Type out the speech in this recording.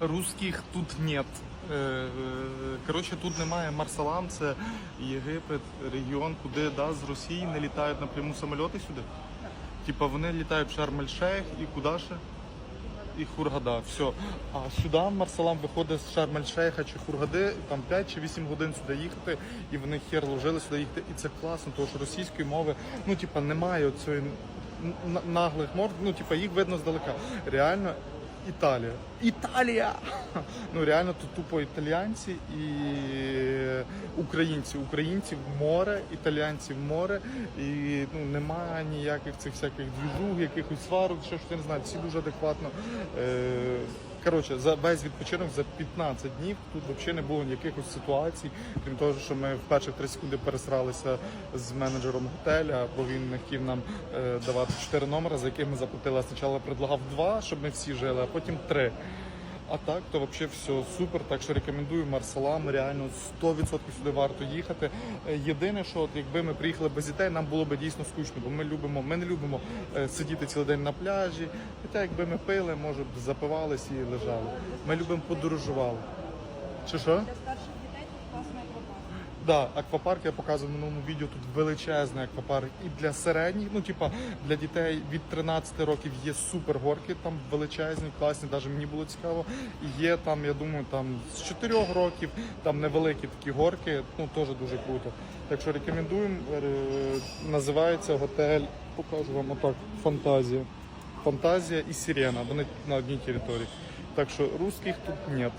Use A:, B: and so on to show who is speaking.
A: Русських тут нет. Е, е, Коротше, тут немає Марсалам, це Єгипет, регіон, куди да, з Росії не літають напряму самольоти сюди. Типа вони літають в Шарм-ель-Шейх і куди ще? І Хургада. Все. А сюди Марсалам виходить з Шарм-ель-Шейха чи Хургади, там 5 чи 8 годин сюди їхати, і вони хер ложили сюди їхати. І це класно, тому що російської мови, ну, типа, немає цієї наглих мор, ну, типа, їх видно здалека. Реально. Італія. Італія! Ну реально тут тупо італіянці і українці. Українці в море, італіянці в море, і ну немає ніяких цих всяких двіжуг, якихось сварок, що ж я не знаю, всі дуже адекватно. Е, Коротше, за весь відпочинок за 15 днів тут взагалі не було якихось ситуацій, крім того, що ми в перших 3 секунди пересралися з менеджером готеля, бо він не хотів нам е, давати 4 номери, за яких ми заплатили. Спочатку предлагав 2, щоб ми всі жили, а потім 3. А так, то взагалі все супер. Так що рекомендую Марсалам. Реально 100% сюди варто їхати. Е, Єдине, що от якби ми приїхали без дітей, нам було б дійсно скучно, бо ми любимо, ми не любимо е, сидіти цілий день на пляжі. Хоча якби ми пили, може б запивались і лежали. Ми любимо подорожували. Чи що?
B: Для старших дітей тут аквапарк.
A: Да, аквапарк я показував в минулому відео. Тут величезний аквапарк і для середніх, ну типа для дітей від 13 років є супер горки, там величезні, класні, навіть мені було цікаво. Є там, я думаю, там з 4 років там невеликі такі горки, ну теж дуже круто. Так що рекомендуємо. Е, Називається готель. Покажу вам отак. Фантазія. Фантазія і Сирена. Вони на одній території. Так що русських тут нет.